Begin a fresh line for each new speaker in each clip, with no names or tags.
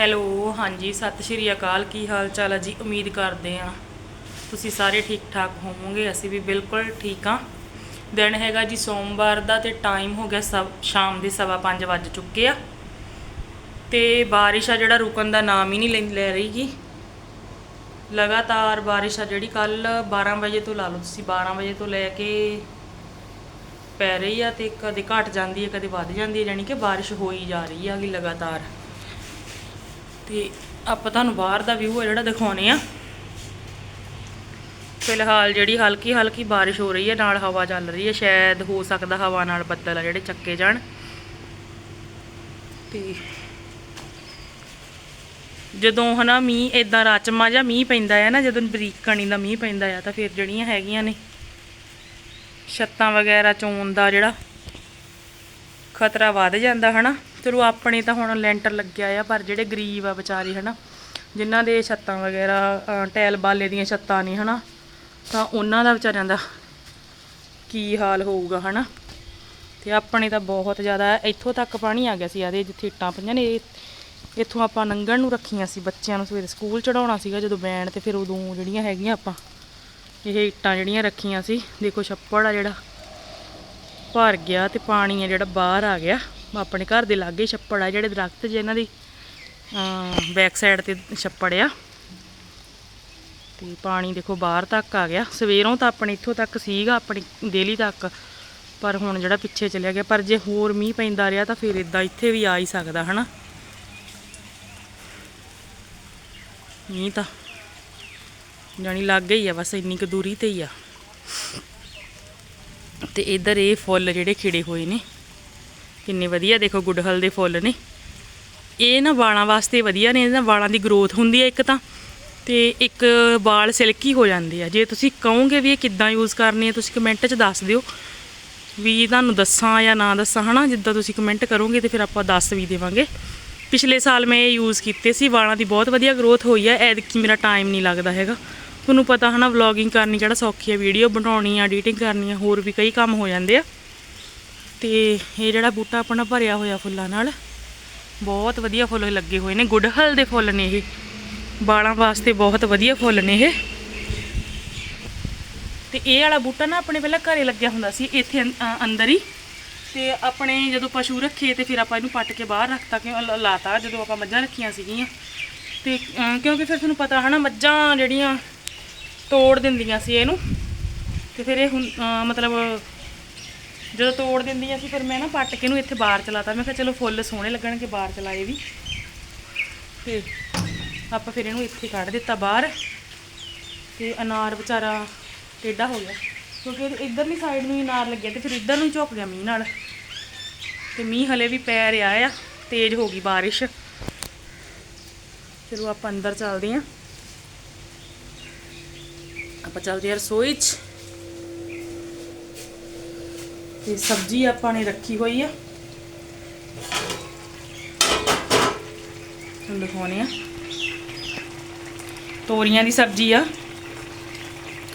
Hello, ਹਾਂਜੀ, ਸਤਿ ਸ਼੍ਰੀ ਅਕਾਲ। ਕੀ ਹਾਲ ਚਾਲ ਹੈ ਜੀ? ਉਮੀਦ ਕਰਦੇ ਆ ਤੁਸੀਂ ਸਾਰੇ ਠੀਕ ਠਾਕ ਹੋਵੋਗੇ। ਅਸੀਂ ਵੀ ਬਿਲਕੁਲ ਠੀਕ ਆ ਦਿਨ ਹੈਗਾ ਜੀ ਸੋਮਵਾਰ ਦਾ ਤੇ ਟਾਈਮ ਹੋ ਗਿਆ ਸਭ ਸ਼ਾਮ ਦੇ ਸਵਾ ਪੰਜ ਵੱਜ ਚੁੱਕੇ ਆ। ਤੇ ਬਾਰਿਸ਼ ਆ ਜਿਹੜਾ ਰੁਕਣ ਦਾ ਨਾਮ ਹੀ ਨਹੀਂ ਲੈ- ਲੈ ਰਹੀ ਲਗਾਤਾਰ ਬਾਰਿਸ਼ ਆ ਜਿਹੜੀ ਕੱਲ 12 ਵਜੇ ਤੋਂ ਲਾ ਲਓ ਤੁਸੀਂ 12 ਵਜੇ ਤੋਂ ਲੈ ਕੇ ਪੈ ਰਹੀ ਆ ਤੇ ਕਦੇ ਘਟ ਜਾਂਦੀ ਹੈ, ਕਦੇ ਵੱਧ ਜਾਂਦੀ ਹੈ ਯਾਨੀ ਕਿ ਬਾਰਿਸ਼ ਹੋਈ ਜਾ ਰਹੀ ਆ ਗੀ ਲਗਾਤਾਰ। ਤੇ ਆਪਾਂ ਤੁਹਾਨੂੰ ਬਾਹਰ ਦਾ ਵਿਊ ਆ ਜਿਹੜਾ ਦਿਖਾਉਣੇ ਆ। ਫਿਲਹਾਲ ਜਿਹੜੀ ਹਲਕੀ ਹਲਕੀ ਬਾਰਿਸ਼ ਹੋ ਰਹੀ ਹੈ ਨਾਲ ਹਵਾ ਚੱਲ ਰਹੀ ਹੈ ਸ਼ਾਇਦ ਹੋ ਸਕਦਾ ਹਵਾ ਨਾਲ ਬੱਦਲ ਆ ਜਿਹੜੇ ਚੱਕੇ ਜਾਣ। ਤੇ ਜਦੋਂ ਹਨਾ ਮੀਂਹ ਇਦਾਂ ਰਾਚਮਾ ਜਾਂ ਮੀਂਹ ਪੈਂਦਾ ਹੈ ਨਾ, ਜਦੋਂ ਬਰੀਕ ਕਣੀ ਦਾ ਮੀਂਹ ਪੈਂਦਾ ਆ, ਤਾਂ ਫਿਰ ਜਿਹੜੀਆਂ ਹੈਗੀਆਂ ਨੇ, ਛੱਤਾਂ ਵਗੈਰਾ ਚੋਣ ਦਾ ਜਿਹੜਾ ਖਤਰਾ ਵੱਧ ਜਾਂਦਾ ਹਨਾ। ਚਲੋ ਆਪਣੇ ਤਾਂ ਹੁਣ ਲੈਂਟਰ ਲੱਗਿਆ ਆ, ਪਰ ਜਿਹੜੇ ਗਰੀਬ ਆ ਵਿਚਾਰੇ, ਹਨਾ, ਜਿਨ੍ਹਾਂ ਦੇ ਛੱਤਾਂ ਵਗੈਰਾ ਟੈਲ ਬਾਲੇ ਦੀਆਂ ਛੱਤਾਂ ਨੇ, ਹਨਾ, ਤਾਂ ਉਹਨਾਂ ਦਾ ਵਿਚਾਰਿਆਂ ਦਾ ਕੀ ਹਾਲ ਹੋਊਗਾ, ਹਨਾ? ਤੇ ਆਪਣੇ ਤਾਂ ਬਹੁਤ ਜ਼ਿਆਦਾ, ਇੱਥੋਂ ਤੱਕ ਪਾਣੀ ਆ ਗਿਆ ਸੀ ਆਦੇ ਜਿੱਥੇ ਇੱਟਾਂ ਪਈਆਂ ਨੇ, ਇਹ- ਇੱਥੋਂ ਆਪਾਂ ਲੰਘਣ ਨੂੰ ਰੱਖੀਆਂ ਸੀ, ਬੱਚਿਆਂ ਨੂੰ ਸਵੇਰੇ ਸਕੂਲ ਚੜਾਉਣਾ ਸੀਗਾ, ਜਦੋਂ ਬੈਂਡ ਤੇ ਫਿਰ ਉਦੋਂ ਜਿਹੜੀਆਂ ਹੈਗੀਆਂ ਆਪਾਂ, ਇਹ ਇੱਟਾਂ ਜਿਹੜੀਆਂ ਰੱਖੀਆਂ ਸੀ, ਦੇਖੋ ਛੱਪੜ ਆ ਜਿਹੜਾ, ਭਰ ਗਿਆ ਤੇ ਪਾਣੀ ਆ ਜਿਹੜਾ ਬਾਹਰ ਆ ਗਿਆ। ਆਪਣੇ ਘਰ ਦੇ ਲਾਗੇ ਛੱਪੜ ਆ ਜਿਹੜੇ ਦਰਖਤ ਜੇ ਜਿਹਨਾਂ ਦੀ। ਬੈਕ ਸਾਈਡ ਤੇ ਛੱਪੜ ਆ। ਤੇ ਪਾਣੀ ਦੇਖੋ ਬਾਹਰ ਤੱਕ ਆ ਗਿਆ। ਸਵੇਰੋਂ ਤਾਂ ਆਪਣੇ ਇੱਥੋਂ ਤੱਕ ਸੀਗਾ, ਆਪਣੀ ਡੇਲੀ ਤੱਕ। ਪਰ ਹੁਣ ਜਿਹੜਾ ਪਿੱਛੇ ਚਲਿਆ ਗਿਆ, ਪਰ ਜੇ ਹੋਰ ਮੀਂਹ ਪੈਂਦਾ ਰਿਹਾ ਤਾਂ ਫਿਰ ਇਦਾਂ ਇੱਥੇ ਵੀ ਆ ਹੀ ਸਕਦਾ, ਹਨਾ? ਮੀਂਹ ਤਾਂ ਜਾਣੀ ਲੱਗ ਹੀ ਆ, ਬਸ ਇੰਨੀ ਕੁ ਦੂਰੀ ਤੇ ਹੀ ਆ। ਤੇ ਇਧਰ ਇਹ ਫੁੱਲ ਜਿਹੜੇ ਖਿੜੇ ਹੋਏ ਨੇ। ਕਿੰਨੇ ਵਧੀਆ, ਦੇਖੋ ਗੁੱਡਹਲ ਦੇ ਫੁੱਲ ਨੇ। ਇਹ ਨਾ ਵਾਲਾਂ ਵਾਸਤੇ ਵਧੀਆ ਨੇ ਇਹਨਾਂ ਵਾਲਾਂ ਦੀ ਗਰੋਥ ਹੁੰਦੀ ਹੈ ਇੱਕ ਤਾਂ। ਤੇ ਇੱਕ ਵਾਲ ਸਿਲਕੀ ਹੋ ਜਾਂਦੇ ਆ। ਜੇ ਤੁਸੀਂ ਕਹੋਗੇ ਵੀ ਇਹ ਕਿੱਦਾਂ ਯੂਜ਼ ਕਰਨੀ ਹੈ ਤੁਸੀਂ ਕਮੈਂਟ 'ਚ ਦੱਸ ਦਿਓ। ਵੀ ਤੁਹਾਨੂੰ ਦੱਸਾਂ ਜਾਂ ਨਾ ਦੱਸਾਂ, ਹਨਾ? ਜਿੱਦਾਂ ਤੁਸੀਂ ਕਮੈਂਟ ਕਰੋਗੇ ਤੇ ਫਿਰ ਆਪਾਂ ਦੱਸ ਵੀ ਦੇਵਾਂਗੇ। ਪਿਛਲੇ ਸਾਲ ਮੈਂ ਇਹ ਯੂਜ਼ ਕੀਤੇ ਸੀ, ਵਾਲਾਂ ਦੀ ਬਹੁਤ ਵਧੀਆ ਗਰੋਥ ਹੋਈ ਹੈ ਐਤਕੀ ਮੇਰਾ ਟਾਈਮ ਨਹੀਂ ਲੱਗਦਾ ਹੈਗਾ। ਤੁਹਾਨੂੰ ਪਤਾ ਹਨਾ ਵਲੌਗਿੰਗ ਕਰਨੀ ਜਿਹੜਾ ਸੌਖੀ ਹੈ ਵੀਡੀਓ ਬਣਾਉਣੀ ਆ ਐਡੀਟਿੰਗ ਕਰਨੀ ਆ, ਹੋਰ ਵੀ ਕਈ ਕੰਮ ਹੋ ਜਾਂਦੇ ਆ। ਤੇ ਇਹ ਜਿਹੜਾ ਬੂਟਾ ਆਪਣਾ ਭਰਿਆ ਹੋਇਆ ਫੁੱਲਾਂ ਨਾਲ, ਬਹੁਤ ਵਧੀਆ ਫੁੱਲ ਲੱਗੇ ਹੋਏ ਨੇ, ਗੁੜਹਲ ਦੇ ਫੁੱਲ ਨੇ ਇਹ। ਵਾਲਾਂ ਵਾਸਤੇ ਬਹੁਤ ਵਧੀਆ ਫੁੱਲ ਨੇ ਇਹ। ਤੇ ਇਹ ਵਾਲਾ ਬੂਟਾ ਨਾ ਆਪਣੇ ਪਹਿਲਾਂ ਘਰੇ ਲੱਗਿਆ ਹੁੰਦਾ ਸੀ, ਇੱਥੇ ਅੰਦਰ ਹੀ। ਤੇ ਆਪਣੇ ਜਦੋਂ ਪਸ਼ੂ ਰੱਖੇ ਤੇ ਫਿਰ ਆਪਾਂ ਇਹਨੂੰ ਪੱਟ ਕੇ ਬਾਹਰ ਰੱਖਤਾ ਕਿ ਲਾਤਾ, ਜਦੋਂ ਆਪਾਂ ਮੱਝਾਂ ਰੱਖੀਆਂ ਸੀਗੀਆਂ। ਤੇ ਕਿਉਂਕਿ ਫਿਰ ਤੁਹਾਨੂੰ ਪਤਾ ਹਨਾ, ਮੱਝਾਂ ਜਿਹੜੀਆਂ ਤੋੜ ਦਿੰਦੀਆਂ ਸੀ ਇਹਨੂੰ। ਤੇ ਫਿਰ ਇਹ ਹੁਣ ਮਤਲਬ ਜਦੋਂ ਤੋੜ ਦਿੰਦੀਆਂ ਸੀ, ਫਿਰ ਮੈਂ ਨਾ ਪੱਟ ਕੇ ਇਹਨੂੰ ਇੱਥੇ ਬਾਹਰ ਚਲਾਤਾ। ਮੈਂ ਕਿਹਾ ਚਲੋ ਫੁੱਲ ਸੋਹਣੇ ਲੱਗਣਗੇ ਬਾਹਰ ਚਲਾਏ ਵੀ। ਤੇ ਆਪਾਂ ਫਿਰ ਇਹਨੂੰ ਇੱਥੇ ਕੱਢ ਦਿੱਤਾ ਬਾਹਰ। ਤੇ ਅਨਾਰ ਵਿਚਾਰਾ ਟੇਢਾ ਹੋ ਗਿਆ। ਕਿਉਂਕਿ ਇਹਦੇ ਇਧਰਲੀ ਸਾਈਡ ਨੂੰ ਹੀ ਅਨਾਰ ਲੱਗਿਆ ਤੇ ਫਿਰ ਇੱਧਰ ਨੂੰ ਹੀ ਝੁਕ ਗਿਆ ਮੀਂਹ ਨਾਲ। ਤੇ ਮੀਂਹ ਹਲੇ ਵੀ ਪੈ ਰਿਹਾ ਆ, ਤੇਜ਼ ਹੋ ਗਈ ਬਾਰਿਸ਼। ਚਲੋ ਆਪਾਂ ਅੰਦਰ ਚੱਲਦੇ ਆਂ। ਆਪਾਂ ਚੱਲਦੇ ਆ ਰਸੋਈ 'ਚ। ਤੇ ਸਬਜ਼ੀ ਆਪਾਂ ਨੇ ਰੱਖੀ ਹੋਈ ਆ। ਤੁਹਾਨੂੰ ਦਿਖਾਉਣੇ ਆ। ਤੋਰੀਆਂ ਦੀ ਸਬਜ਼ੀ ਆ।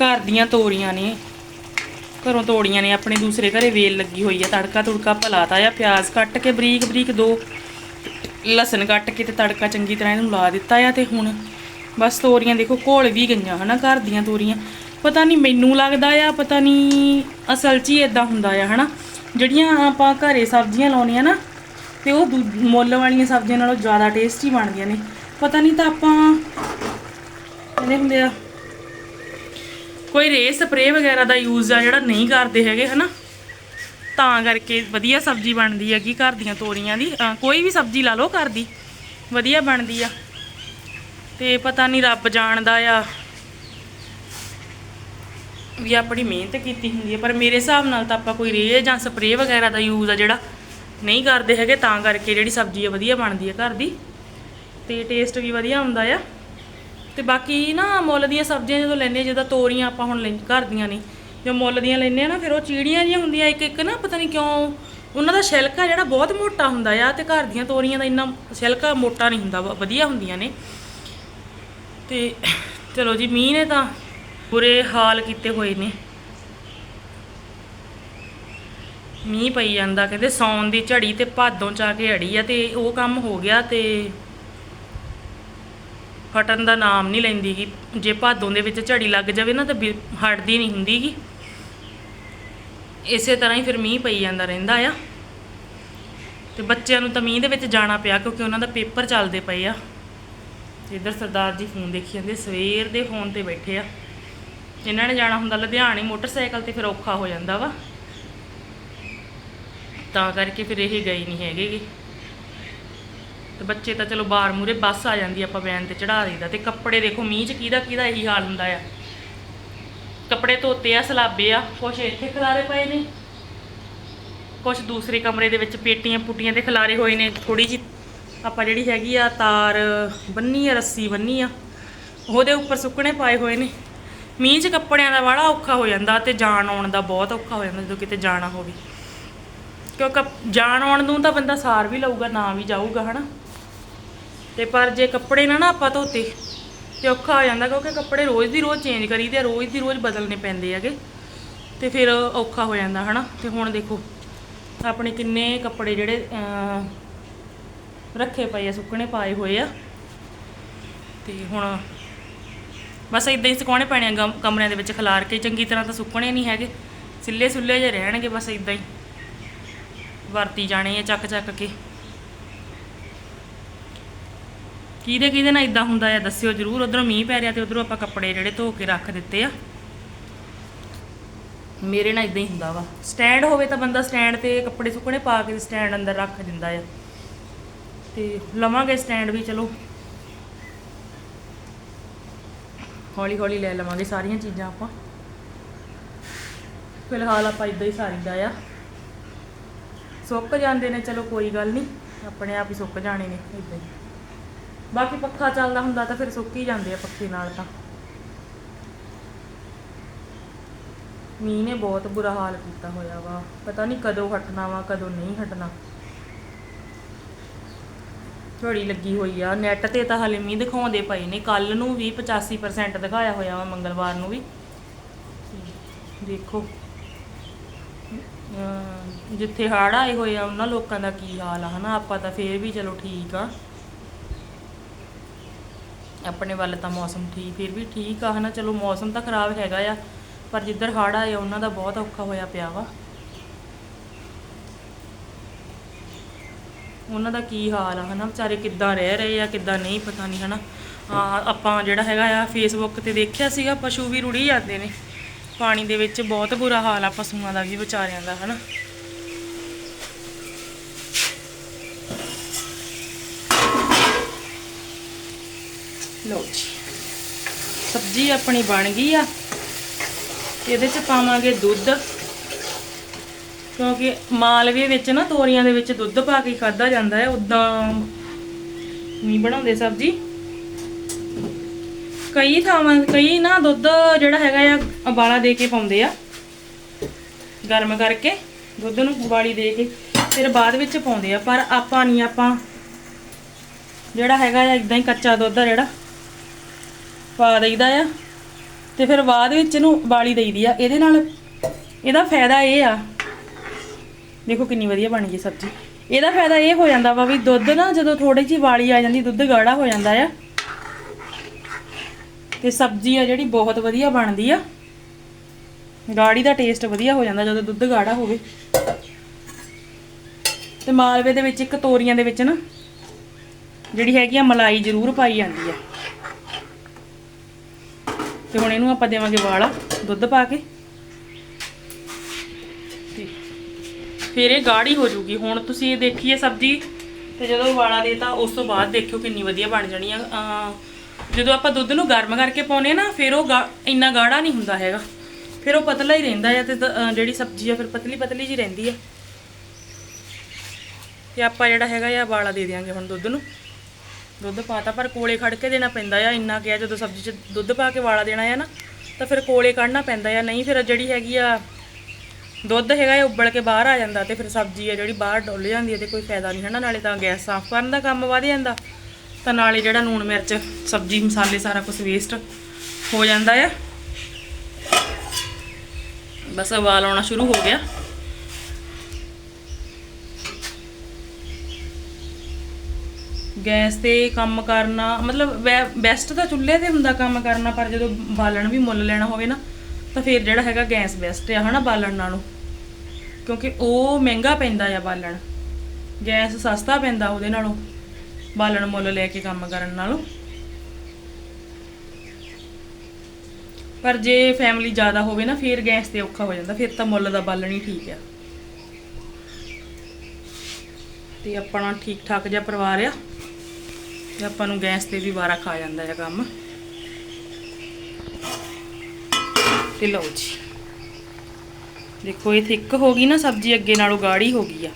ਘਰ ਦੀਆਂ ਤੋਰੀਆਂ ਨੇ। ਘਰੋਂ ਤੋੜੀਆਂ ਨੇ ਆਪਣੇ ਦੂਸਰੇ ਘਰੇ ਵੇਲ ਲੱਗੀ ਹੋਈ ਆ। ਤੜਕਾ ਤੁੜਕਾ ਭਲਾਤਾ ਆ। ਪਿਆਜ਼ ਕੱਟ ਕੇ, ਬਰੀਕ ਬਰੀਕ ਦੋ ਲਸਣ ਕੱਟ ਕੇ ਤੇ ਤੜਕਾ ਚੰਗੀ ਤਰ੍ਹਾਂ ਇਹਨੂੰ ਲਾ ਦਿੱਤਾ ਆ ਤੇ ਹੁਣ ਬਸ ਤੋਰੀਆਂ ਦੇਖੋ ਘੋਲ ਵੀ ਗਈਆਂ ਹਨਾ ਘਰ ਦੀਆਂ ਤੋਰੀਆਂ। ਪਤਾ ਨਹੀਂ ਮੈਨੂੰ ਲੱਗਦਾ ਆ, ਪਤਾ ਨਹੀਂ ਅਸਲ 'ਚ ਹੀ ਇਦਾਂ ਹੁੰਦਾ ਆ, ਹਨਾ? ਜਿਹੜੀਆਂ ਆਪਾਂ ਘਰੇ ਸਬਜ਼ੀਆਂ ਲਾਉਣੀਆਂ ਨਾ, ਤੇ ਉਹ ਦੂ- ਮੁੱਲ ਵਾਲੀਆਂ ਸਬਜ਼ੀਆਂ ਨਾਲੋਂ ਜ਼ਿਆਦਾ ਟੇਸਟੀ ਬਣਦੀਆਂ ਨੇ। ਪਤਾ ਨਹੀਂ ਤਾਂ ਆਪਾਂ ਇਹਦੇ ਹੁੰਦੇ ਆ, ਕੋਈ ਰੇ ਸਪਰੇ ਵਗੈਰਾ ਦਾ ਯੂਜ਼ ਆ ਜਿਹੜਾ ਨਹੀਂ ਕਰਦੇ ਹੈਗੇ, ਹਨਾ? ਤਾਂ ਕਰਕੇ ਵਧੀਆ ਸਬਜ਼ੀ ਬਣਦੀ ਹੈਗੀ ਘਰ ਦੀਆਂ ਤੋਰੀਆਂ ਦੀ ਕੋਈ ਵੀ ਸਬਜ਼ੀ ਲਾ ਲਓ ਘਰ ਦੀ, ਵਧੀਆ ਬਣਦੀ ਆ। ਤੇ ਪਤਾ ਨਹੀਂ ਰੱਬ ਜਾਣਦਾ ਆ ਵੀ ਆਪਣੀ ਮਿਹਨਤ ਕੀਤੀ ਹੁੰਦੀ ਹੈ, ਪਰ ਮੇਰੇ ਹਿਸਾਬ ਨਾਲ ਤਾਂ ਆਪਾਂ ਕੋਈ ਰੇਹ ਜਾਂ ਸਪਰੇਅ ਵਗੈਰਾ ਦਾ ਯੂਜ਼ ਆ ਜਿਹੜਾ ਨਹੀਂ ਕਰਦੇ ਹੈਗੇ, ਤਾਂ ਕਰਕੇ ਜਿਹੜੀ ਸਬਜ਼ੀ ਆ ਵਧੀਆ ਬਣਦੀ ਆ ਘਰ ਦੀ ਤੇ ਟੇਸਟ ਵੀ ਵਧੀਆ ਆਉਂਦਾ ਆ। ਤੇ ਬਾਕੀ ਨਾ ਮੁੱਲ ਦੀਆਂ ਸਬਜ਼ੀਆਂ ਜਦੋਂ ਲੈਂਦੇ ਆ, ਜਿੱਦਾਂ ਤੋਰੀਆਂ ਆਪਾਂ ਹੁਣ ਲੈਂ- ਘਰ ਦੀਆਂ ਨਹੀਂ ਜੋ ਮੁੱਲ ਦੀਆਂ ਲੈਂਦੇ ਆ ਨਾ, ਫਿਰ ਉਹ ਚੀੜੀਆਂ ਜਿਹੀਆਂ ਹੁੰਦੀਆਂ ਇੱਕ ਇੱਕ ਨਾ ਪਤਾ ਨਹੀਂ ਕਿਉਂ ਉਹਨਾਂ ਦਾ ਛਿਲਕਾ ਜਿਹੜਾ ਬਹੁਤ ਮੋਟਾ ਹੁੰਦਾ ਆ ਤੇ ਘਰ ਦੀਆਂ ਤੋਰੀਆਂ ਦਾ ਇੰਨਾ ਛਿਲਕਾ ਮੋਟਾ ਨਹੀਂ ਹੁੰਦਾ, ਵ- ਵਧੀਆ ਹੁੰਦੀਆਂ ਨੇ। ਤੇ ਚਲੋ ਜੀ ਮੀਂਹ ਨੇ ਤਾਂ ਬੁਰੇ ਹਾਲ ਕੀਤੇ ਹੋਏ ਨੇ। ਮੀਂਹ ਪਈ ਜਾਂਦਾ, ਕਹਿੰਦੇ ਸੌਣ ਦੀ ਝੜੀ ਤੇ ਭਾਦੋਂ ਚ ਆ ਕੇ ਅੜੀ ਆ ਤੇ ਉਹ ਕੰਮ ਹੋ ਗਿਆ ਤੇ ਫਟਣ ਦਾ ਨਾਮ ਨਹੀਂ ਲੈਂਦੀ ਗੀ। ਜੇ ਭਾਦੋਂ ਦੇ ਵਿੱਚ ਝੜੀ ਲੱਗ ਜਾਵੇ ਨਾ ਤਾਂ ਬਿ- ਹਟਦੀ ਨਹੀਂ ਹੁੰਦੀ ਗੀ। ਇਸੇ ਤਰ੍ਹਾਂ ਹੀ ਫਿਰ ਮੀਂਹ ਪਈ ਜਾਂਦਾ ਰਹਿੰਦਾ ਆ। ਤੇ ਬੱਚਿਆਂ ਨੂੰ ਤਾਂ ਮੀਂਹ ਦੇ ਵਿੱਚ ਜਾਣਾ ਪਿਆ ਕਿਉਂਕਿ ਉਹਨਾਂ ਦਾ ਪੇਪਰ ਚੱਲਦੇ ਪਏ ਆ। ਤੇ ਇੱਧਰ ਸਰਦਾਰ ਜੀ ਫੋਨ ਦੇਖੀ ਜਾਂਦੇ, ਸਵੇਰ ਦੇ ਫੋਨ ਤੇ ਬੈਠੇ ਆ। ਇਹਨਾਂ ਨੇ ਜਾਣਾ ਹੁੰਦਾ ਲੁਧਿਆਣੇ, ਮੋਟਰਸਾਈਕਲ ਤੇ ਫਿਰ ਔਖਾ ਹੋ ਜਾਂਦਾ ਵਾ। ਤਾਂ ਕਰਕੇ ਫਿਰ ਇਹ ਗਈ ਨਹੀਂ ਹੈਗੇ ਤੇ ਬੱਚੇ ਤਾਂ ਚਲੋ ਬਾਹਰ ਮੂਰੇ ਬੱਸ ਆ ਜਾਂਦੀ ਆਪਾਂ ਵੈਨ ਤੇ ਚੜਾ ਦਈਦਾ। ਤੇ ਕੱਪੜੇ ਦੇਖੋ, ਮੀਂਹ 'ਚ ਕਿਹਦਾ ਕਿਹਦਾ ਇਹੀ ਹਾਲ ਹੁੰਦਾ ਆ। ਕੱਪੜੇ ਧੋਤੇ ਆ, ਸਲਾਬੇ ਆ, ਕੁਛ ਇੱਥੇ ਖਲਾਰੇ ਪਏ ਨੇ। ਕੁਛ ਦੂਸਰੇ ਕਮਰੇ ਦੇ ਵਿੱਚ ਪੇਟੀਆਂ ਪੁੱਟੀਆਂ ਤੇ ਖਲਾਰੇ ਹੋਏ ਨੇ। ਥੋੜੀ ਜੀ ਆਪਾਂ ਜਿਹੜੀ ਹੈਗੀ ਆ, ਤਾਰ ਬੰਨੀ ਆ, ਰੱਸੀ ਬੰਨੀ ਆ, ਉਹਦੇ ਉੱਪਰ ਸੁੱਕਣੇ ਪਾਏ ਹੋਏ ਨੇ। ਮੀਂਹ 'ਚ ਕੱਪੜਿਆਂ ਦਾ ਵਾਲਾ ਔਖਾ ਹੋ ਜਾਂਦਾ ਤੇ ਜਾਣ ਆਉਣ ਦਾ ਬਹੁਤ ਔਖਾ ਹੋ ਜਾਂਦਾ ਜਦੋਂ ਕਿਤੇ ਜਾਣਾ ਹੋਵੇ। ਕਿਉਂਕਿ ਜਾਣ ਆਉਣ ਨੂੰ ਤਾਂ ਬੰਦਾ ਸਾਰ ਵੀ ਲਊਗਾ, ਨਾ ਵੀ ਜਾਊਗਾ, ਹਨਾ? ਤੇ ਪਰ ਜੇ ਕੱਪੜੇ ਨਾ ਨਾ ਆਪਾਂ ਧੋਤੇ ਤੇ ਔਖਾ ਹੋ ਜਾਂਦਾ ਕਿਉਂਕਿ ਕੱਪੜੇ ਰੋਜ਼ ਦੀ ਰੋਜ਼ ਚੇਂਜ ਕਰੀਦੇ ਆ, ਰੋਜ਼ ਦੀ ਰੋਜ਼ ਬਦਲਨੇ ਪੈਂਦੇ ਹੈਗੇ। ਤੇ ਫਿਰ ਔਖਾ ਹੋ ਜਾਂਦਾ, ਹਨਾ? ਤੇ ਹੁਣ ਦੇਖੋ, ਆਪਣੇ ਕਿੰਨੇ ਕੱਪੜੇ ਜਿਹੜੇ ਰੱਖੇ ਪਏ ਆ, ਸੁੱਕਣੇ ਪਾਏ ਹੋਏ ਆ। ਤੇ ਹੁਣ ਬਸ ਇਦਾਂ ਹੀ ਸੁਕਾਉਣੇ ਪੈਣੇ ਆ ਗਮ- ਕਮਰਿਆਂ ਦੇ ਵਿੱਚ ਖਿਲਾਰ ਕੇ, ਚੰਗੀ ਤਰ੍ਹਾਂ ਤਾਂ ਸੁੱਕਣੇ ਨਹੀਂ ਹੈਗੇ। ਸਿੱਲੇ ਸੁੱਲੇ ਜੇ ਰਹਿਣਗੇ ਬਸ ਇਦਾਂ ਹੀ। ਵਰਤੀ ਜਾਣੇ ਆ ਚੱਕ ਚੱਕ ਕੇ। ਕਿਹਦੇ ਕਿਹਦੇ ਨਾਲ ਇਦਾਂ ਹੁੰਦਾ ਆ ਦੱਸਿਓ ਜਰੂਰ। ਉਧਰੋਂ ਮੀਂਹ ਪੈ ਰਿਹਾ ਤੇ ਉਧਰੋਂ ਆਪਾਂ ਕੱਪੜੇ ਜਿਹੜੇ ਧੋ ਕੇ ਰੱਖ ਦਿੱਤੇ ਆ। ਮੇਰੇ ਨਾਲ ਇਦਾਂ ਹੀ ਹੁੰਦਾ ਵਾ। ਸਟੈਂਡ ਹੋਵੇ ਤਾਂ ਬੰਦਾ ਸਟੈਂਡ ਤੇ ਕੱਪੜੇ ਸੁੱਕਣੇ ਪਾ ਕੇ ਸਟੈਂਡ ਅੰਦਰ ਰੱਖ ਦਿੰਦਾ ਆ। ਤੇ ਲਵਾਂਗੇ ਸਟੈਂਡ ਵੀ, ਚਲੋ। ਹੌਲੀ ਹੌਲੀ ਲੈ ਲਵਾਂਗੇ ਸਾਰੀਆਂ ਚੀਜ਼ਾਂ ਆਪਾਂ। ਫਿਲਹਾਲ ਆਪਾਂ ਇਦਾਂ ਹੀ ਸਾਰੀਦਾ ਆ। ਸੁੱਕ ਜਾਂਦੇ ਨੇ, ਚਲੋ ਕੋਈ ਗੱਲ ਨਹੀਂ, ਆਪਣੇ ਆਪ ਹੀ ਸੁੱਕ ਜਾਣੇ ਨੇ ਇਦਾਂ ਹੀ। ਬਾਕੀ ਪੱਖਾ ਚੱਲਦਾ ਹੁੰਦਾ ਤਾਂ ਫਿਰ ਸੁੱਕ ਹੀ ਜਾਂਦੇ ਆ ਪੱਖੇ ਨਾਲ ਤਾਂ। ਮੀਂਹ ਨੇ ਬਹੁਤ ਬੁਰਾ ਹਾਲ ਕੀਤਾ ਹੋਇਆ ਵਾ। ਪਤਾ ਨਹੀਂ ਕਦੋਂ ਹਟਣਾ ਵਾ, ਕਦੋਂ ਨਹੀਂ ਹਟਣਾ। ਝੜੀ ਲੱਗੀ ਹੋਈ ਆ। ਨੈਟ ਤੇ ਤਾਂ ਹਲੇ ਮੀਂਹ ਦਿਖਾਉਂਦੇ ਪਏ ਨੇ। ਕੱਲ ਨੂੰ ਵੀ 85% ਦਿਖਾਇਆ ਹੋਇਆ ਵਾ ਮੰਗਲਵਾਰ ਨੂੰ ਵੀ। ਦੇਖੋ। ਜਿੱਥੇ ਹੜ੍ਹ ਆਏ ਹੋਏ ਆ ਉਹਨਾਂ ਲੋਕਾਂ ਦਾ ਕੀ ਹਾਲ ਆ ਹਨਾ? ਆਪਾਂ ਤਾਂ ਫੇਰ ਵੀ ਚਲੋ ਠੀਕ ਆ। ਆਪਣੇ ਵੱਲ ਤਾਂ ਮੌਸਮ ਠੀਕ ਫਿਰ ਵੀ ਠੀਕ ਆ ਹਨਾ? ਚਲੋ ਮੌਸਮ ਤਾਂ ਖਰਾਬ ਹੈਗਾ ਆ ਪਰ ਜਿੱਧਰ ਹੜ੍ਹ ਆਏ ਆ, ਉਹਨਾਂ ਦਾ ਬਹੁਤ ਔਖਾ ਹੋਇਆ ਪਿਆ ਵਾ। ਉਹਨਾਂ ਦਾ ਕੀ ਹਾਲ ਆ, ਹਨਾ? ਵਿਚਾਰੇ ਕਿੱਦਾਂ ਰਹਿ ਰਹੇ ਆ, ਕਿੱਦਾਂ ਨਹੀਂ, ਪਤਾ ਨਹੀਂ, ਹਨਾ? ਆ, ਆਪਾਂ ਜਿਹੜਾ ਹੈਗਾ ਆ ਫੇਸਬੁੱਕ ਤੇ ਦੇਖਿਆ ਸੀਗਾ, ਪਸ਼ੂ ਵੀ ਰੁੜੀ ਜਾਂਦੇ ਨੇ। ਪਾਣੀ ਦੇ ਵਿੱਚ ਬਹੁਤ ਬੁਰਾ ਹਾਲ ਆ ਪਸ਼ੂਆਂ ਦਾ ਵੀ, ਵਿਚਾਰਿਆਂ ਦਾ, ਹਨਾ? ਲਓ ਜੀ। ਸਬਜ਼ੀ ਆਪਣੀ ਬਣ ਗਈ ਆ। ਇਹਦੇ ਚ ਪਾਵਾਂਗੇ ਦੁੱਧ। ਕਿਉਂਕਿ ਮਾਲਵੇ ਵਿੱਚ ਨਾ ਤੋਰੀਆਂ ਦੇ ਵਿੱਚ ਦੁੱਧ ਪਾ ਕੇ ਖਾਦਾ ਜਾਂਦਾ ਹੈ ਉਦਾਂ ਨਹੀਂ ਬਣਾਉਂਦੇ ਸਬਜ਼ੀ। ਕਈ ਥਾਵਾਂ, ਕਈ ਨਾ ਦੁੱਧ ਜਿਹੜਾ ਹੈਗਾ ਆ, ਉਬਾਲਾ ਦੇ ਕੇ ਪਾਉਂਦੇ ਆ, ਗਰਮ ਕਰਕੇ ਦੁੱਧ ਨੂੰ ਉਬਾਲੀ ਦੇ ਕੇ ਫਿਰ ਬਾਅਦ ਵਿੱਚ ਪਾਉਂਦੇ ਆ, ਪਰ ਆਪਾਂ ਨਹੀਂ, ਆਪਾਂ ਜਿਹੜਾ ਹੈਗਾ ਆ ਇਦਾਂ ਹੀ ਕੱਚਾ ਦੁੱਧ ਆ ਜਿਹੜਾ, ਪਾ ਦਈਦਾ ਆ ਤੇ ਫਿਰ ਬਾਅਦ ਵਿੱਚ ਇਹਨੂੰ ਉਬਾਲੀ ਦੇਈਦੀ ਆ। ਇਹਦੇ ਨਾਲ ਇਹਦਾ ਫਾਇਦਾ ਇਹ ਆ ਦੇਖੋ ਕਿੰਨੀ ਵਧੀਆ ਬਣ ਗਈ ਸਬਜ਼ੀ। ਇਹਦਾ ਫਾਇਦਾ ਇਹ ਹੋ ਜਾਂਦਾ ਵਾ ਵੀ ਦੁੱਧ ਨਾ ਜਦੋਂ ਥੋੜੀ ਜਿਹੀ ਵਾਲੀ ਆ ਜਾਂਦੀ, ਦੁੱਧ ਗਾੜਾ ਹੋ ਜਾਂਦਾ ਆ। ਤੇ ਸਬਜ਼ੀ ਆ ਜਿਹੜੀ ਬਹੁਤ ਵਧੀਆ ਬਣਦੀ ਆ। ਗਾੜੀ ਦਾ ਟੇਸਟ ਵਧੀਆ ਹੋ ਜਾਂਦਾ ਜਦੋਂ ਦੁੱਧ ਗਾੜਾ ਹੋਵੇ। ਤੇ ਮਾਲਵੇ ਦੇ ਵਿੱਚ ਇੱਕ ਤੋਰੀਆਂ ਦੇ ਵਿੱਚ ਨਾ ਜਿਹੜੀ ਹੈਗੀ ਆ ਮਲਾਈ ਜ਼ਰੂਰ ਪਾਈ ਜਾਂਦੀ ਆ। ਤੇ ਹੁਣ ਇਹਨੂੰ ਆਪਾਂ ਦੇਵਾਂਗੇ ਵਾਲਾ, ਦੁੱਧ ਪਾ ਕੇ। ਫਿਰ ਇਹ ਗਾੜੀ ਹੋ ਜੂਗੀ ਹੁਣ ਤੁਸੀਂ ਇਹ ਦੇਖੀਏ ਸਬਜ਼ੀ, ਤੇ ਜਦੋਂ ਵਾਲਾ ਦੇਤਾ ਉਸ ਤੋਂ ਬਾਅਦ ਦੇਖਿਓ ਕਿੰਨੀ ਵਧੀਆ ਬਣ ਜਾਣੀ ਆ। ਜਦੋਂ ਆਪਾਂ ਦੁੱਧ ਨੂੰ ਗਰਮ ਕਰਕੇ ਪਾਉਨੇ ਨਾ, ਫਿਰ ਉਹ ਗਾ- ਇੰਨਾ ਗਾੜਾ ਨਹੀਂ ਹੁੰਦਾ ਹੈਗਾ। ਫਿਰ ਉਹ ਪਤਲਾ ਹੀ ਰਹਿੰਦਾ ਆ ਤੇ ਜਿਹੜੀ ਸਬਜ਼ੀ ਆ, ਫਿਰ ਪਤਲੀ ਪਤਲੀ ਜੀ ਰਹਿੰਦੀ ਆ। ਤੇ ਆਪਾਂ ਜਿਹੜਾ ਹੈਗਾ ਆ ਵਾਲਾ ਦੇ ਦਿਆਂਗੇ ਹੁਣ ਦੁੱਧ ਨੂੰ। ਦੁੱਧ ਪਾਤਾ ਪਰ ਕੋਲੇ ਖੜ ਕੇ ਦੇਣਾ ਪੈਂਦਾ ਆ, ਇੰਨਾ ਕਿਹਾ ਜਦੋਂ ਸਬਜ਼ੀ 'ਚ ਦੁੱਧ ਪਾ ਕੇ ਵਾਲਾ ਦੇਣਾ ਆ ਨਾ, ਤਾਂ ਫਿਰ ਕੋਲੇ ਕੱਢਣਾ ਪੈਂਦਾ ਆ। ਨਹੀਂ, ਫਿਰ ਜਿਹੜੀ ਹੈਗੀ ਆ ਦੁੱਧ ਹੈਗਾ ਇਹ ਉੱਬਲ ਕੇ ਬਾਹਰ ਆ ਜਾਂਦਾ ਤੇ ਫਿਰ ਸਬਜ਼ੀ ਆ ਜਿਹੜੀ ਬਾਹਰ ਡੁੱਲ ਜਾਂਦੀ ਹੈ ਤੇ ਕੋਈ ਫਾਇਦਾ ਨਹੀਂ ਹਨਾ, ਨਾਲੇ ਤਾਂ ਗੈਸ ਸਾਫ਼ ਕਰਨ ਦਾ ਕੰਮ ਵਧ ਜਾਂਦਾ। ਤਾਂ ਨਾਲੇ ਜਿਹੜਾ ਨੂਣ ਮਿਰਚ, ਸਬਜ਼ੀ, ਮਸਾਲੇ ਸਾਰਾ ਕੁਝ ਵੇਸਟ ਹੋ ਜਾਂਦਾ ਆ। ਬਸ ਉਬਾਲ ਆਉਣਾ ਸ਼ੁਰੂ ਹੋ ਗਿਆ। ਗੈਸ ਤੇ ਕੰਮ ਕਰਨਾ, ਮਤਲਬ ਬੈਸਟ ਤਾਂ ਚੁੱਲ੍ਹੇ ਤੇ ਹੁੰਦਾ ਕੰਮ ਕਰਨਾ, ਪਰ ਜਦੋਂ ਬਾਲਣ ਵੀ ਮੁੱਲ ਲੈਣਾ ਹੋਵੇ ਨਾ, ਤਾਂ ਫਿਰ ਜਿਹੜਾ ਹੈਗਾ ਗੈਸ ਬੈਸਟ ਆ ਹਨਾ, ਬਾਲਣ ਨਾਲੋਂ। ਕਿਉਂਕਿ ਉਹ ਮਹਿੰਗਾ ਪੈਂਦਾ ਆ ਬਾਲਣ। ਗੈਸ ਸਸਤਾ ਪੈਂਦਾ ਉਹਦੇ ਨਾਲੋਂ, ਬਾਲਣ ਮੁੱਲ ਲੈ ਕੇ ਕੰਮ ਕਰਨ ਨਾਲੋਂ। ਪਰ ਜੇ ਫੈਮਿਲੀ ਜ਼ਿਆਦਾ ਹੋਵੇ ਨਾ, ਫਿਰ ਗੈਸ ਤੇ ਔਖਾ ਹੋ ਜਾਂਦਾ, ਫਿਰ ਤਾਂ ਮੁੱਲ ਦਾ ਬਾਲਣ ਹੀ ਠੀਕ ਆ। ਤੇ ਆਪਣਾ ਠੀਕ ਠਾਕ ਜਿਹਾ ਪਰਿਵਾਰ ਆ, ਤੇ ਆਪਾਂ ਨੂੰ ਗੈਸ ਤੇ ਵੀ ਵਾਰਾ ਖਾ ਜਾਂਦਾ ਹੈ ਕੰਮ। ਤੇ ਲਓ ਜੀ। ਦੇਖੋ, ਇਹ ਥਿੱਕ ਹੋ ਗਈ ਨਾ ਸਬਜ਼ੀ, ਅੱਗੇ ਨਾਲੋਂ ਗਾੜੀ ਹੋ ਗਈ ਆ।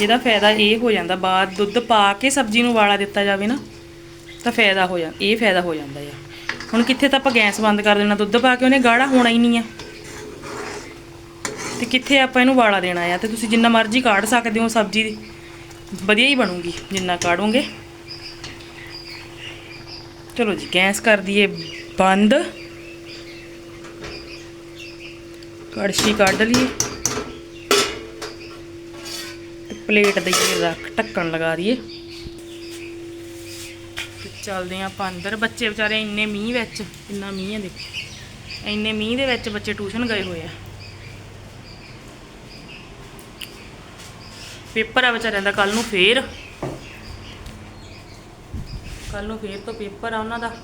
ਇਹਦਾ ਫਾਇਦਾ ਇਹ ਹੋ ਜਾਂਦਾ ਬਾਅਦ ਦੁੱਧ ਪਾ ਕੇ ਸਬਜ਼ੀ ਨੂੰ ਵਾਲਾ ਦਿੱਤਾ ਜਾਵੇ ਨਾ, ਤਾਂ ਫਾਇਦਾ ਹੋ ਜਾਂਦਾ ਇਹ ਫਾਇਦਾ ਹੋ ਜਾਂਦਾ ਆ। ਹੁਣ ਕਿੱਥੇ ਤਾਂ ਆਪਾਂ ਗੈਸ ਬੰਦ ਕਰ ਦੇਣਾ, ਦੁੱਧ ਪਾ ਕੇ ਉਹਨੇ ਗਾੜਾ ਹੋਣਾ ਹੀ ਨਹੀਂ ਆ। ਤੇ ਕਿੱਥੇ ਆਪਾਂ ਇਹਨੂੰ ਵਾਲਾ ਦੇਣਾ ਆ? ਤੇ ਤੁਸੀਂ ਜਿੰਨਾ ਮਰਜ਼ੀ ਕਾੜ ਸਕਦੇ ਹੋ ਸਬਜ਼ੀ ਦੀ, ਵਧੀਆ ਹੀ ਬਣੂਗੀ, ਜਿੰਨਾ ਕਾੜੋਗੇ। ਚਲੋ ਜੀ, ਗੈਸ ਕਰ ਦਈਏ ਬੰਦ। ਕੜਛੀ ਕੱਢ ਲਈਏ। ਪਲੇਟ ਦਈਏ ਰੱਖ, ਢੱਕਣ ਲਗਾ ਦਈਏ। ਚੱਲਦੇ ਆਂ ਆਪਾਂ ਅੰਦਰ। ਬੱਚੇ ਵਿਚਾਰੇ ਇੰਨੇ ਮੀਂਹ ਵਿੱਚ ਇੰਨਾ ਮੀਂਹ ਹੈ ਦੇਖੋ। ਇੰਨੇ ਮੀਂਹ ਦੇ ਵਿੱਚ ਬੱਚੇ ਟਿਊਸ਼ਨ ਗਏ ਹੋਏ ਆ। ਪੇਪਰ ਆ ਵਿਚਾਰਿਆਂ ਦਾ ਕੱਲ ਨੂੰ ਫੇਰ। ਕੱਲ ਨੂੰ ਫੇਰ ਤੋਂ ਪੇਪਰ ਆ ਉਹਨਾਂ ਦਾ।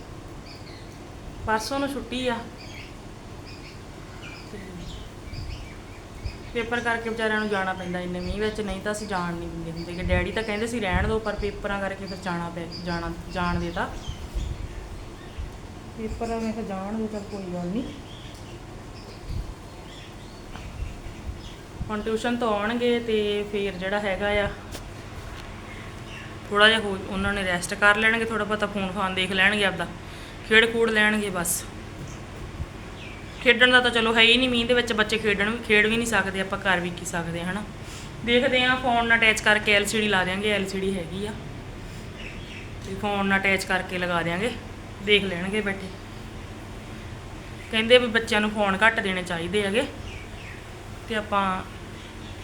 ਪਰਸੋਂ ਨੂੰ ਛੁੱਟੀ ਆ। ਪੇਪਰ ਕਰਕੇ ਵਿਚਾਰਿਆਂ ਨੂੰ ਜਾਣਾ ਪੈਂਦਾ ਇੰਨੇ ਮੀਂਹ ਵਿੱਚ, ਨਹੀਂ ਤਾਂ ਅਸੀਂ ਜਾਣ ਨਹੀਂ ਦਿੰਦੇ ਹੁੰਦੇ ਕਿ ਡੈਡੀ ਤਾਂ ਕਹਿੰਦੇ ਸੀ ਰਹਿਣ ਦਿਓ, ਪਰ ਪੇਪਰਾਂ ਕਰਕੇ ਫਿਰ ਜਾਣਾ ਪੈ, ਜਾਣਾ, ਜਾਣ ਦੇਤਾ ਪੇਪਰ ਆ ਮੈਂ ਕਿਹਾ ਜਾਣ ਦਿਓ ਚੱਲ ਕੋਈ ਗੱਲ ਨਹੀਂ। ਹੁਣ ਟਿਊਸ਼ਨ ਤੋਂ ਆਉਣਗੇ ਤੇ ਫਿਰ ਜਿਹੜਾ ਹੈਗਾ ਆ ਥੋੜਾ ਜਿਹਾ ਹੋ, ਉਹਨਾਂ ਨੇ ਰੈਸਟ ਕਰ ਲੈਣਗੇ ਥੋੜਾ ਬਹੁਤਾ ਫੋਨ ਫਾਨ ਦੇਖ ਲੈਣਗੇ ਆਪਦਾ ਖੇਡ ਖੂਡ ਲੈਣਗੇ ਬਸ। ਖੇਡਣ ਦਾ ਤਾਂ ਚਲੋ ਹੈ ਹੀ ਨਹੀਂ, ਮੀਂਹ ਦੇ ਵਿੱਚ ਬੱਚੇ ਖੇਡਣ ਵੀ, ਖੇਡ ਵੀ ਨਹੀਂ ਸਕਦੇ, ਆਪਾਂ ਕਰ ਵੀ ਕੀ ਸਕਦੇ ਹਾਂ ਹਨਾ? ਦੇਖਦੇ ਆ ਫੋਨ ਨਾਲ ਅਟੈਚ ਕਰਕੇ LCD ਲਾ ਦਿਆਂਗੇ LCD ਹੈਗੀ ਆ। ਤੇ ਫੋਨ ਨਾਲ ਅਟੈਚ ਕਰਕੇ ਲਗਾ ਦਿਆਂਗੇ, ਦੇਖ ਲੈਣਗੇ ਬੈਠੇ। ਕਹਿੰਦੇ ਵੀ ਬੱਚਿਆਂ ਨੂੰ ਫੋਨ ਘੱਟ ਦੇਣੇ ਚਾਹੀਦੇ ਹੈਗੇ। ਤੇ ਆਪਾਂ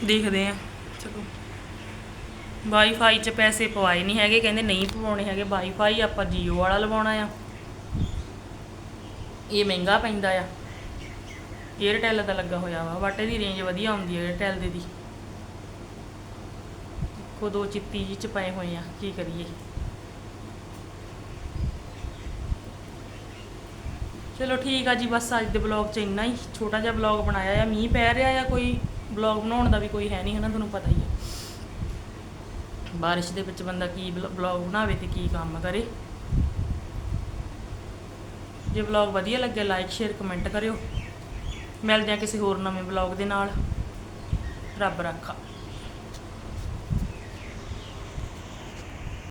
ਦੇਖਦੇ ਆ ਚਲੋ। ਵਾਈਫਾਈ 'ਚ ਪੈਸੇ ਪਵਾਏ ਨਹੀਂ ਹੈਗੇ, ਕਹਿੰਦੇ ਨਹੀਂ ਪਵਾਉਣੇ ਹੈਗੇ। ਵਾਈਫਾਈ ਆਪਾਂ ਜੀਓ ਵਾਲਾ ਲਵਾਉਣਾ ਆ। ਇਹ ਮਹਿੰਗਾ ਪੈਂਦਾ ਆ। 에ਅਰਟੈਲ ਦਾ ਲੱਗਾ ਹੋਇਆ ਵਾ ਬਟ ਇਹਦੀ ਰੇਂਜ ਵਧੀਆ ਆਉਂਦੀ ਹੈ 에ਅਰਟੈਲ ਦੇ ਦੀ। ਕੋ ਦੋ ਚਿੱਤੀ ਜਿਹੀ ਚ ਪਏ ਹੋਏ ਆ, ਕੀ ਕਰੀਏ। ਚਲੋ ਠੀਕ ਆ ਜੀ, ਬਸ ਅੱਜ ਦੇ ਬਲੌਗ 'ਚ ਇੰਨਾ ਹੀ। ਛੋਟਾ ਜਿਹਾ ਬਲੌਗ ਬਣਾਇਆ ਆ, ਮੀਂਹ ਪੈ ਰਿਹਾ ਆ, ਕੋਈ ਬਲੌਗ ਬਣਾਉਣ ਦਾ ਵੀ ਕੋਈ ਹੈ ਨਹੀਂ ਹਨਾ, ਤੁਹਾਨੂੰ ਪਤਾ ਹੀ ਹੈ ਬਾਰਿਸ਼ ਦੇ ਵਿੱਚ ਬੰਦਾ ਕੀ ਬਲੌਗ ਬਣਾਵੇ ਤੇ ਕੀ ਕੰਮ ਕਰੇ। ਜੇ ਬਲੌਗ ਵਧੀਆ ਲੱਗਿਆ ਲਾਈਕ ਸ਼ੇਅਰ ਕਮੈਂਟ ਕਰਿਓ। ਮਿਲਦੇ ਆ ਕਿਸੇ ਹੋਰ ਨਵੇਂ ਬਲੌਗ ਦੇ ਨਾਲ। ਰੱਬ ਰੱਖਾ।